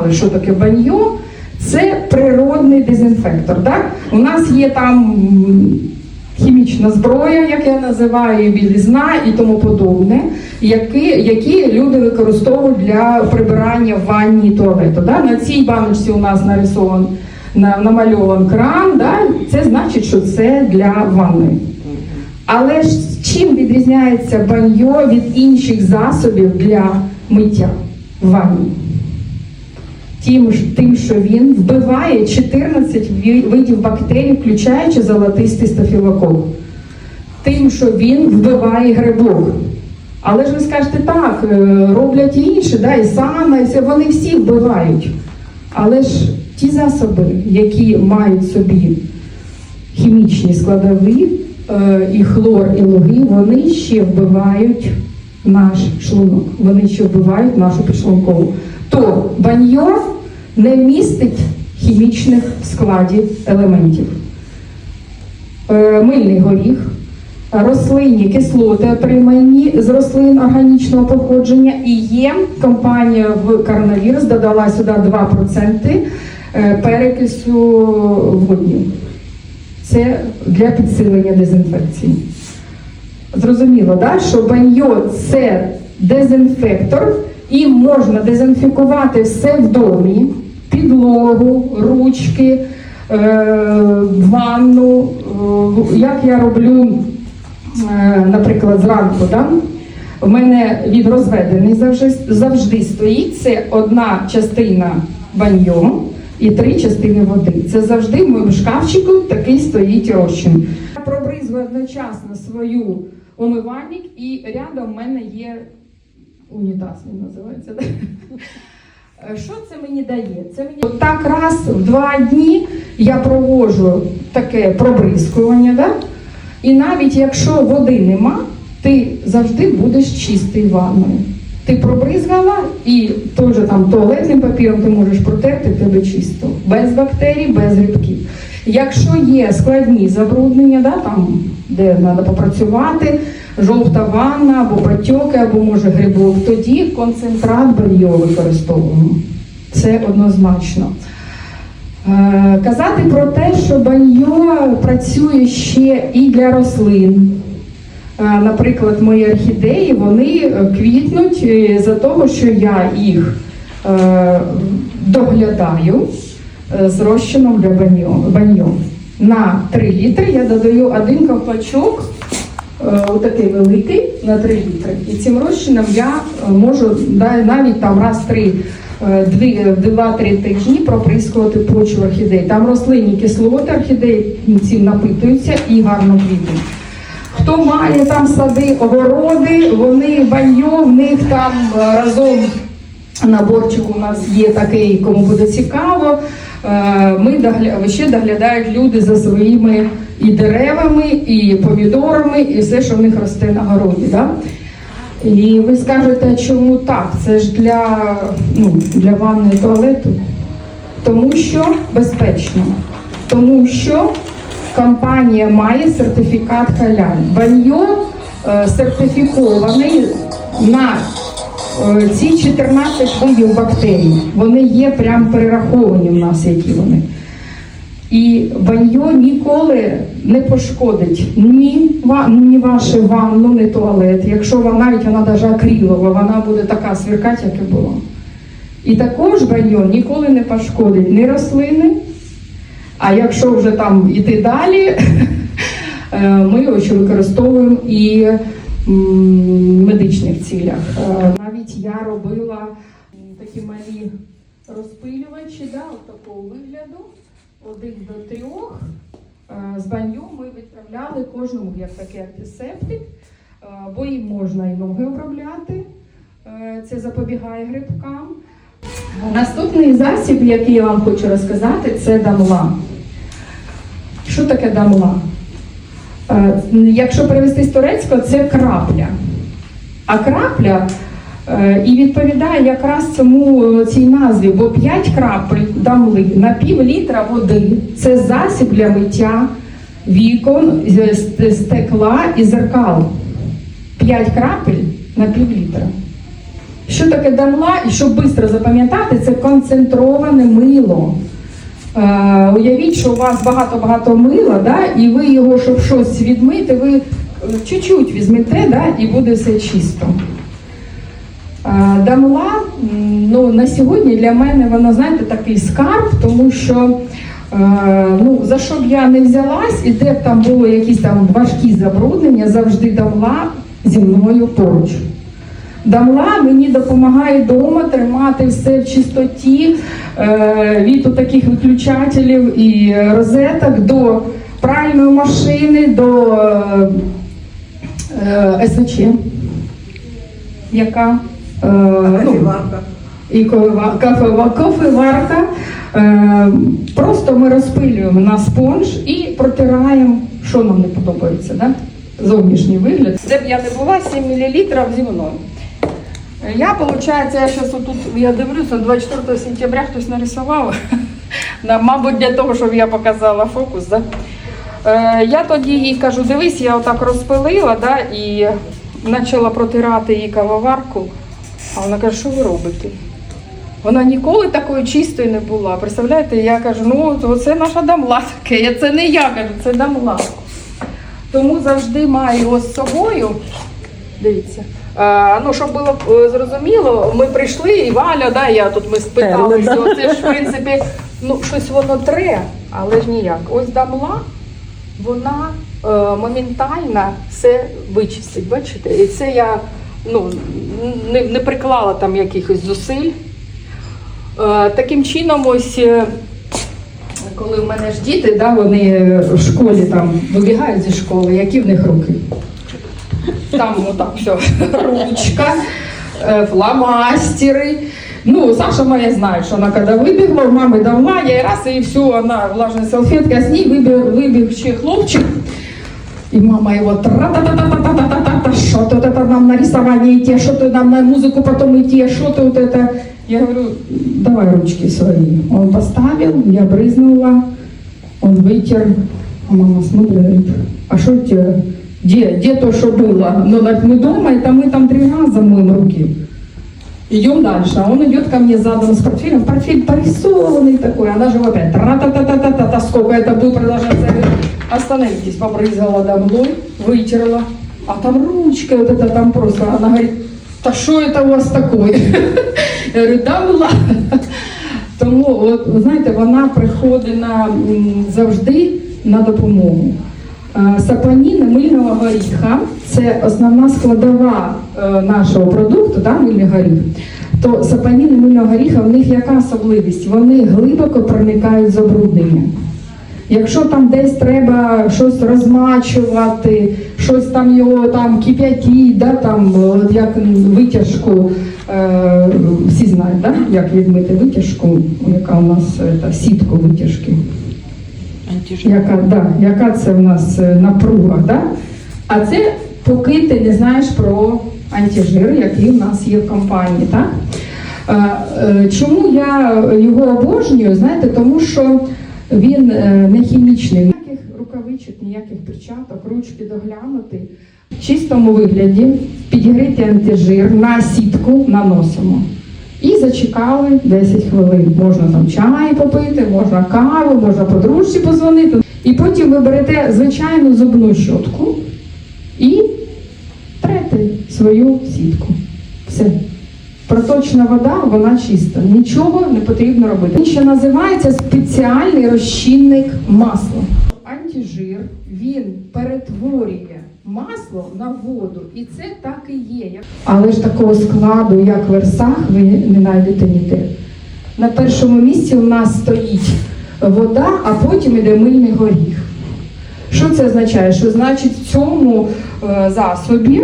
знали, що таке баньйо, це природний дезінфектор. Так? У нас є там хімічна зброя, як я називаю, білізна і тому подобне, які, які люди використовують для прибирання в ванні і туалету. Да? На цій баночці у нас нарисован на, намальован кран, да? це значить, що це для ванни. Але ж чим відрізняється баньо від інших засобів для миття в ванні? Тим, тим, що він вбиває 14 видів бактерій, включаючи золотистий стафілокок. Тим, що він вбиває грибок. Але ж ви скажете, так, е, роблять і інші, да, і сана, і все, вони всі вбивають. Але ж ті засоби, які мають собі хімічні складові, е, і хлор, і луги, вони ще вбивають наш шлунок, вони ще вбивають нашу підшлункову. То баньйо не містить хімічних складів елементів. Е, Мильний горіх, рослинні кислоти, отримані з рослин органічного походження, і є компанія в коронавірус додала сюди 2% е, перекису водню. Це для підсилення дезінфекції. Зрозуміло, да? що баньйо це дезінфектор, і можна дезінфікувати все в домі, підлогу, ручки, е, ванну. Е, як я роблю, е, наприклад, зранку, да? в мене від розведений завжди, завжди стоїть це одна частина баньйо і три частини води. Це завжди в моєму шкафчику такий стоїть розчин. Я пробризую одночасно свою умивальник і рядом в мене є унітаз, він називається. Е, Що це мені дає? Це мені так раз в два дні я проводжу таке пробризкування, да? і навіть якщо води нема, ти завжди будеш чистий ванною. Ти пробризгала і же там туалетним папіром ти можеш протерти тебе чисто, без бактерій, без грибків. Якщо є складні забруднення, да, там, де треба попрацювати, жовта ванна або батьоки, або може грибок, тоді концентрат бельо використовуємо. Це однозначно. Е, Казати про те, що баньо працює ще і для рослин. Е, Наприклад, мої орхідеї вони е, квітнуть за того, що я їх доглядаю з розчином для баньо. На 3 літри я додаю один ковпачок, отакий великий, на 3 літри. І цим розчином я е, можу навіть там раз три. е, Два-три тижні проприскувати почву орхідей. Там рослинні кислоти орхідеї цим напитуються і гарно квітнуть. Хто має там сади, огороди, вони баньо, в них там е, разом наборчик у нас є такий, кому буде цікаво. Е, Ми догля... ще доглядають люди за своїми і деревами, і помідорами, і все, що в них росте на городі. Да? І ви скажете, чому так? Це ж для, ну, для ванни туалету. Тому що безпечно. Тому що компанія має сертифікат халяль. Баньо е, сертифікований на е, ці 14 видів бактерій. Вони є прям перераховані в нас, які вони. І баньо ніколи не пошкодить ні, ні ваше ванну, ні туалет. Якщо вона навіть вона даже акрилова, вона буде така сверкати, як і була. І також баньо ніколи не пошкодить ні рослини, а якщо вже там іти далі, е, ми його ще використовуємо і в медичних цілях. Е, Навіть я робила такі малі розпилювачі, да, от такого вигляду, один до трьох. Е, З баню ми відправляли кожному як такий антисептик, е, бо їм можна і ноги обробляти. Е, Це запобігає грибкам. Наступний засіб, який я вам хочу розказати, це дамла. Що таке дамла? Якщо перевести з турецького, це крапля. А крапля і відповідає якраз цьому е, цій назві, бо 5 крапель дамли на пів літра води це засіб для миття вікон, з- стекла і зеркал. 5 крапель на пів літра. Що таке дамла? І щоб швидко запам'ятати, це концентроване мило. Е, уявіть, що у вас багато-багато мила, да, і ви його, щоб щось відмити, ви е, чуть-чуть візьмете, да, і буде все чисто. Е, Дамла, ну, на сьогодні для мене вона, знаєте, такий скарб, тому що е, ну, за що б я не взялась, і де б там було якісь там важкі забруднення, завжди дамла зі мною поруч. Дамла мені допомагає вдома тримати все в чистоті е, від таких виключателів і розеток до пральної машини, до СВЧ, яка Кофеварка. і кофева- кофева- кофеварка. Е, просто ми розпилюємо на спонж і протираємо, що нам не подобається, да? зовнішній вигляд. Де б я не була, 7 мл зі мною. Я, виходить, я зараз отут, я дивлюся, 24 сентября хтось нарисував. Мабуть, для того, щоб я показала фокус. Да? Е, я тоді їй кажу, дивись, я отак розпилила да, і почала протирати її кавоварку. А вона каже, що ви робите? Вона ніколи такою чистою не була. Представляєте, я кажу, ну це наша дамла таке. Це не я кажу, це дамла. Тому завжди маю з собою. Дивіться. А, ну, щоб було е, зрозуміло, ми прийшли, і Валя, да, я тут ми спитали, Терли, да. це ж в принципі, ну щось воно тре, але ж ніяк. Ось дамла, вона е, моментально все вичистить. Бачите? І це я ну, не, не приклала там якихось зусиль. Е, таким чином, ось. е, коли в мене ж діти, да, вони в школі там вибігають зі школи, які в них руки? Там отак все, ручка, е, фломастери. Ну, Саша моя знає, що вона коли вибігла, у мами давно, я раз і все, вона влажна салфетка, а ній вибіг, вибіг ще хлопчик. И мама его тра-та-та-та-та-та-та-та, что ты вот это нам на рисование идти, что ты нам на музыку потом идти, что ты вот это. Я говорю, давай ручки свои. Он поставил, я брызнула, он вытер. А мама смотрит, а что тебе, где, где то, что было? Так мы дома, это мы там три раза моем руки. Идем дальше. А он идет ко мне задом с портфелем. Портфель порисованный такой. Она же опять тра-та-та-та-та-та. Сколько это будет продолжаться? Я говорю, Остановитесь. Побрызгала домой, вытерла. А там ручка вот это там просто. Она говорит, да что это у вас такое? Я говорю, да ну ладно. Тому, от, ви знаєте, вона приходить на, м, завжди на допомогу. Е, Сапоніни мильного горіха це основна складова е, нашого продукту, да, мильний горіх. То сапоніни мильного горіха, в них яка особливість? Вони глибоко проникають в забруднення. Якщо там десь треба щось розмачувати, щось там його там кип'ятіть, да, там, от як витяжку, е, всі знають, да, як відмити витяжку, яка у нас е, та, сітку витяжки. Яка, да, яка це в нас е, напруга, да? А це поки ти не знаєш про антижир, який в нас є в компанії. Так? Е, Чому я його обожнюю? Знаєте, тому що він е, не хімічний. Ніяких рукавичок, ніяких перчаток, ручки доглянути. В чистому вигляді підігріти антижир на сітку наносимо. І зачекали 10 хвилин. Можна там чай попити, можна каву, можна подружці позвонити. І потім ви берете звичайну зубну щотку і трете свою сітку. Все. Проточна вода, вона чиста. Нічого не потрібно робити. Він ще називається спеціальний розчинник масла. Антижир він перетворює масло на воду, і це так і є. Але ж такого складу, як версах, ви не знайдете ніде. На першому місці у нас стоїть вода, а потім іде мильний горіх. Що це означає? Що значить в цьому е, засобі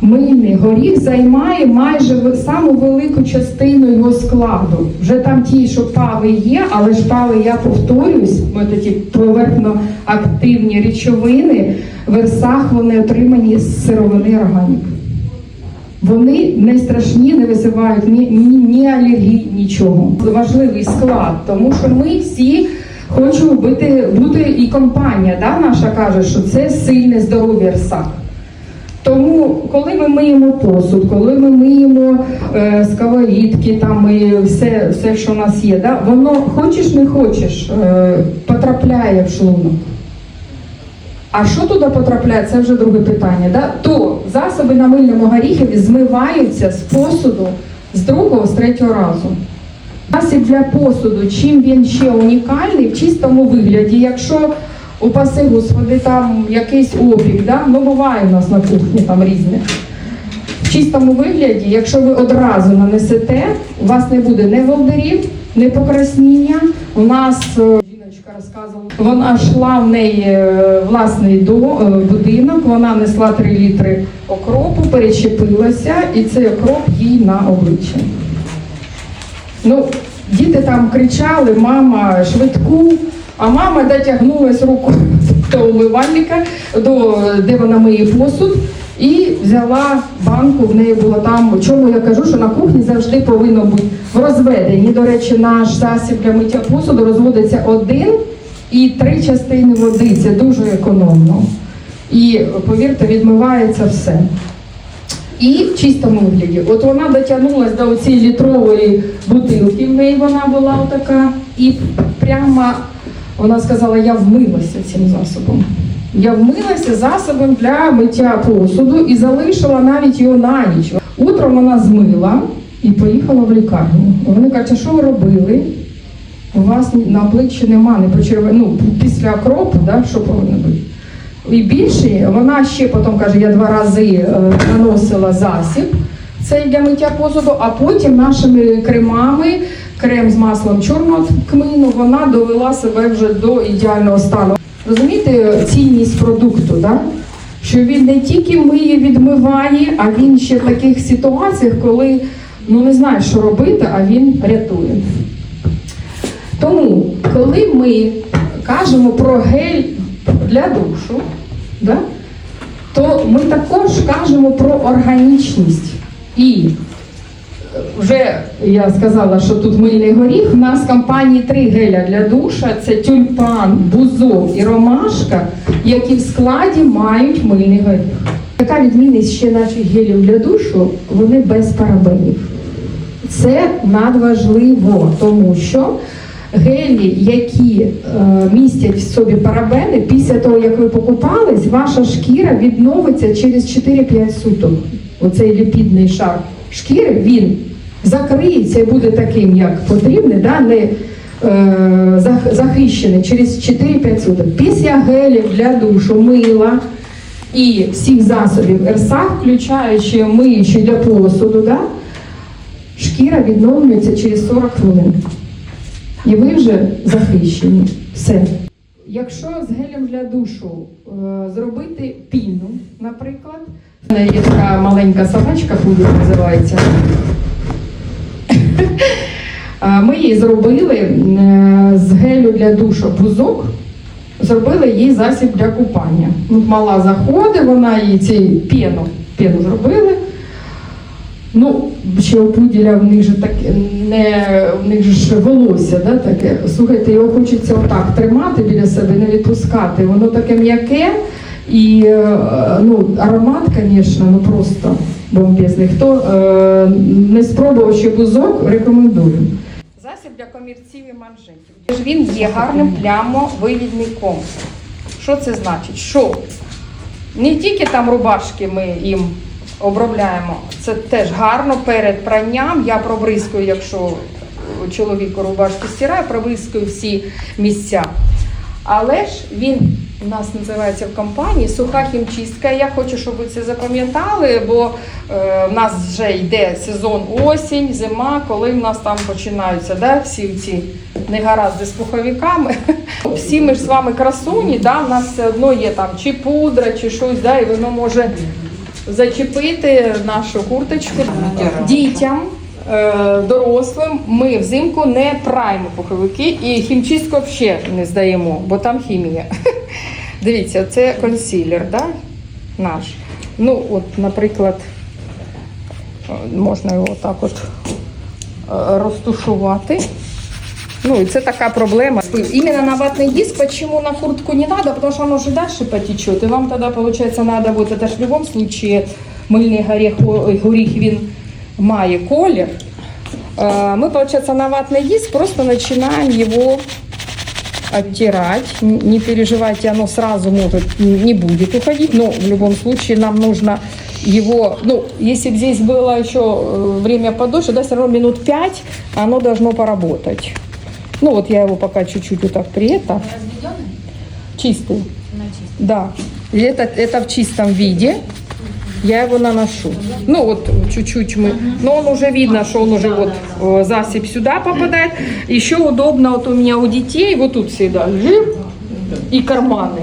мильний горіх займає майже саму велику частину його складу. Вже там ті, що пави є, але ж пави, я повторюсь, ось ті поверхноактивні речовини, в версах вони отримані з сировини органік. Вони не страшні, не визивають ні, ні, ні алергій, нічого. Важливий склад, тому що ми всі хочемо бути, бути і компанія да, наша каже, що це сильне здоров'я РСАК. Тому, коли ми миємо посуд, коли ми миємо е, сковорідки, там і все, все, що у нас є, да, воно хочеш не хочеш, е, потрапляє в шлунок. А що туди потрапляє, це вже друге питання. Да? То засоби на мильному горіхові змиваються з посуду з другого, з третього разу. Засіб для посуду, чим він ще унікальний в чистому вигляді, якщо упаси господи, там якийсь опік, да? ну буває у нас на кухні там різне. В чистому вигляді, якщо ви одразу нанесете, у вас не буде ні волдирів, ні покрасніння. У нас е, жіночка розказувала, вона йшла в неї е, власний е, будинок, вона несла 3 літри окропу, перечепилася, і цей окроп їй на обличчя. Ну, діти там кричали, мама, швидку, а мама дотягнулась рукою до умивальника, до, де вона миє посуд, і взяла банку, в неї було там. Чому я кажу, що на кухні завжди повинно бути в розведенні. До речі, наш засіб для миття посуду розводиться один і три частини води. Це дуже економно. І повірте, відмивається все. І в чистому вигляді. От вона дотягнулася до цієї літрової бутилки, в неї вона була отака, і прямо вона сказала, я вмилася цим засобом. Я вмилася засобом для миття посуду і залишила навіть його на ніч. Утром вона змила і поїхала в лікарню. Вони кажуть, що ви робили? У вас на обличчі нема, не почерве... ну, після окропу, да, що повинно бути? І більше вона ще потім каже, я два рази е, наносила засіб цей для миття посуду, а потім нашими кремами, крем з маслом чорного кмину, вона довела себе вже до ідеального стану. Розумієте цінність продукту, да? що він не тільки миє, відмиває, а він ще в таких ситуаціях, коли ну не знаєш, що робити, а він рятує. Тому, коли ми кажемо про гель для душу, да, то ми також кажемо про органічність. І вже я сказала, що тут мильний горіх. У нас в компанії три геля для душа: це тюльпан, бузок і ромашка, які в складі мають мильний горіх. Яка відмінність ще наших гелів для душу? Вони без парабенів. Це надважливо, тому що гелі, які е, містять в собі парабени, після того, як ви покупались, ваша шкіра відновиться через 4-5 суток. Оцей ліпідний шар шкіри, він закриється і буде таким, як потрібне, да, не е, зах- захищений через 4-5 суток. Після гелів для душу, мила і всіх засобів РСА, включаючи миючі для посуду, да, шкіра відновлюється через 40 хвилин. І ви вже захищені. Все. Якщо з гелем для душу е, зробити піну, наприклад, в мене є така маленька собачка, пудра називається. Е, Ми її зробили е, з гелю для душу бузок, зробили їй засіб для купання. Ну, мала заходить, вона їй ці піну, піну зробили. Ну, ще у пуділя в них же так не в них ж волосся, да, таке. Слухайте, його хочеться отак тримати біля себе, не відпускати. Воно таке м'яке і е, ну, аромат, звісно, ну просто бомбезний. Хто е, не спробував ще бузок, рекомендую. Засіб для комірців і манжетів. Він є гарним плямовивідником. Що це значить? Що не тільки там рубашки ми їм обробляємо, це теж гарно перед пранням. Я пробризкую, якщо чоловік рубашки стирає, пробризкую всі місця. Але ж він у нас називається в компанії суха хімчистка. Я хочу, щоб ви це запам'ятали, бо е, в нас вже йде сезон осінь, зима, коли в нас там починаються да, всі ці негаразди з пуховиками. Всі ми ж з вами красуні, да, в нас все одно є там чи пудра, чи щось, да, і воно може зачепити нашу курточку дітям. е, Дорослим ми взимку не праємо пуховики і хімчистку взагалі не здаємо, бо там хімія. Дивіться, це консилер, да? наш. Ну, от, наприклад, е, можна його так от е, розтушувати. Ну, і це така проблема. Именно на ватный диск, почему на куртку не надо, потому что оно же дальше потечет. И вам тогда, получается, надо вот это ж в любом случае мыльный горех, ой, горіх, він має колір. Э, Мы, получается, на ватный диск просто начинаем его оттирать. Н- Не переживайте, оно сразу может не будет уходить, но в любом случае нам нужно его, ну, если бы здесь было еще э, время подольше, да, все равно минут 5 оно должно поработать. Ну, вот я его пока чуть-чуть вот так при это. Чистый. Да. И это, это в чистом виде. Я его наношу. Ну вот чуть-чуть мы. Но он уже видно, что он уже вот э, засыпь сюда попадает. Еще удобно вот у меня у детей вот тут всегда жир и карманы.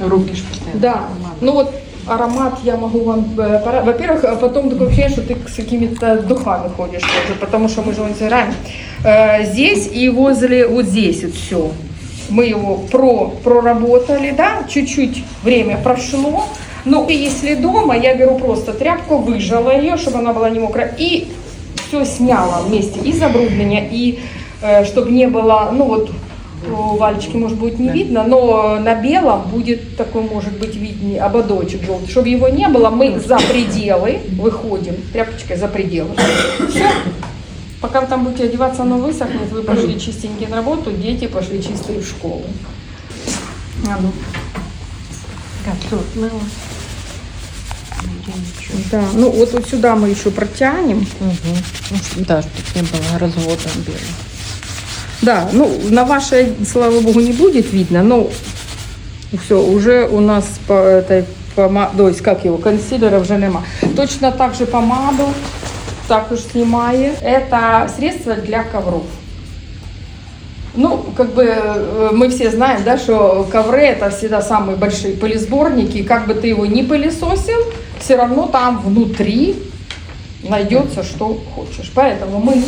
Руки ж постоянно. Да. Ну вот аромат я могу вам... э, пора- Во-первых, а потом такое ощущение, что ты с какими-то духами ходишь тоже, потому что мы же его собираем. Э, Здесь и возле, вот здесь вот все. Мы его про, проработали, да, чуть-чуть время прошло. Ну, и если дома, я беру просто тряпку, выжала ее, чтобы она была не мокрая, и все сняла вместе, и забруднение, и чтобы не было, ну вот, у Валечки, может, будет не видно, но на белом будет такой, может быть, виднее, ободочек желтый. Чтобы его не было, мы за пределы выходим, тряпочкой за пределы. Все. Пока вы там будете одеваться, оно высохнет, вы пошли чистенькие на работу, дети пошли чистые в школу. А ну. Я ничего. Да, ну вот, вот сюда мы еще протянем. Угу. Да, чтобы не было развода белого. Да, ну на вашей, слава богу, не будет видно, но все, уже у нас по этой пома- то есть как его, консилера уже нема. Точно так же помаду також снимает. Это средство для ковров. Ну, как бы э, мы все знаем, да, что ковры это всегда самые большие пылесборники. Как бы ты его не пылесосил, все равно там внутри найдется, что хочешь. Поэтому мы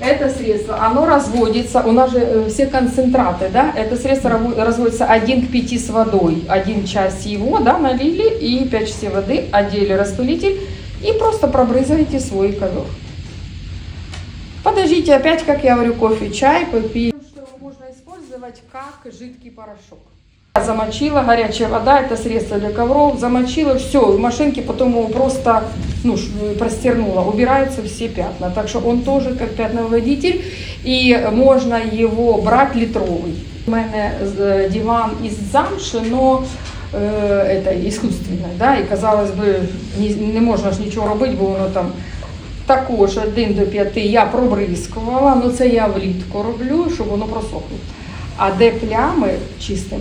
это средство, оно разводится, у нас же э, все концентраты, да, это средство разводится 1 к 5 с водой, один часть его, да, налили и 5 частей воды, одели распылитель и просто пробрызгаете свой ковер. Подождите, опять, как я говорю, кофе, чай, попить. Что его можно использовать как жидкий порошок. Замочила, горячая вода, это средство для ковров, замочила, все, в машинке потом его просто ну, ш- простернула, убираются все пятна. Так что он тоже как пятновыводитель, и можно его брать литровый. У мене е, диван із замши, но е, это іскусственне, да, і казалось би, ні- не можна ж нічого робити, бо воно там також 1 до 5 я пробризкувала, але це я влітку роблю, щоб воно просохло. А де плями чистим